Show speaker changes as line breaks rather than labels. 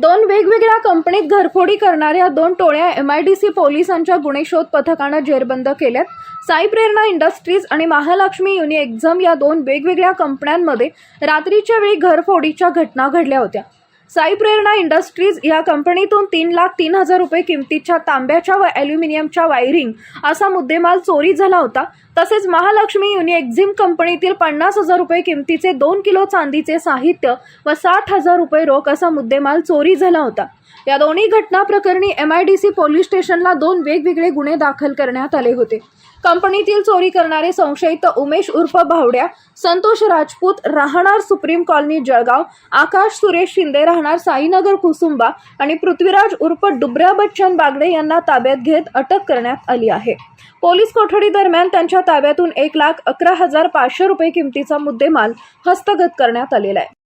दोन वेगवेगळ्या कंपनीत घरफोडी करणाऱ्या दोन टोळ्या एम आय डी सी पोलिसांच्या गुन्हे शोध पथकानं जेरबंद केल्यात. साई प्रेरणा इंडस्ट्रीज आणि महालक्ष्मी युनि एक्झम या दोन वेगवेगळ्या कंपन्यांमध्ये रात्रीच्या वेळी घरफोडीच्या घटना घडल्या होत्या. साई प्रेरणा इंडस्ट्रीज या कंपनीतून तीन लाख तीन हजार रुपये किमतीच्या तांब्याच्या व ॲल्युमिनियमच्या वायरिंग असा मुद्देमाल चोरी झाला होता. तसेच महालक्ष्मी युनि एक्झिम कंपनीतील पन्नास हजार रुपये किमतीचे दोन किलो चांदीचे साहित्य व साठ हजार रुपये रोख असा मुद्देमाल चोरी झाला होता. या दोन्ही घटना प्रकरणी M I D C police स्टेशनला दोन वेगवेगळे गुन्हे दाखल करण्यात आले होते. कंपनीतील चोरी करणारे संशयित उमेश उर्फ भावड्या संतोष राजपूत राहणार सुप्रीम कॉलनी जळगाव आकाश सुरेश शिंदे राहणार साईनगर कुसुंबा आणि पृथ्वीराज उर्फ डुबऱ्या बच्चन बागडे यांना ताब्यात घेत अटक करण्यात आली आहे. पोलीस कोठडी दरम्यान त्यांच्या ताब्यातून एक लाख अकरा हजार पाचशे रुपये किमतीचा मुद्देमाल हस्तगत करण्यात आलेला आहे.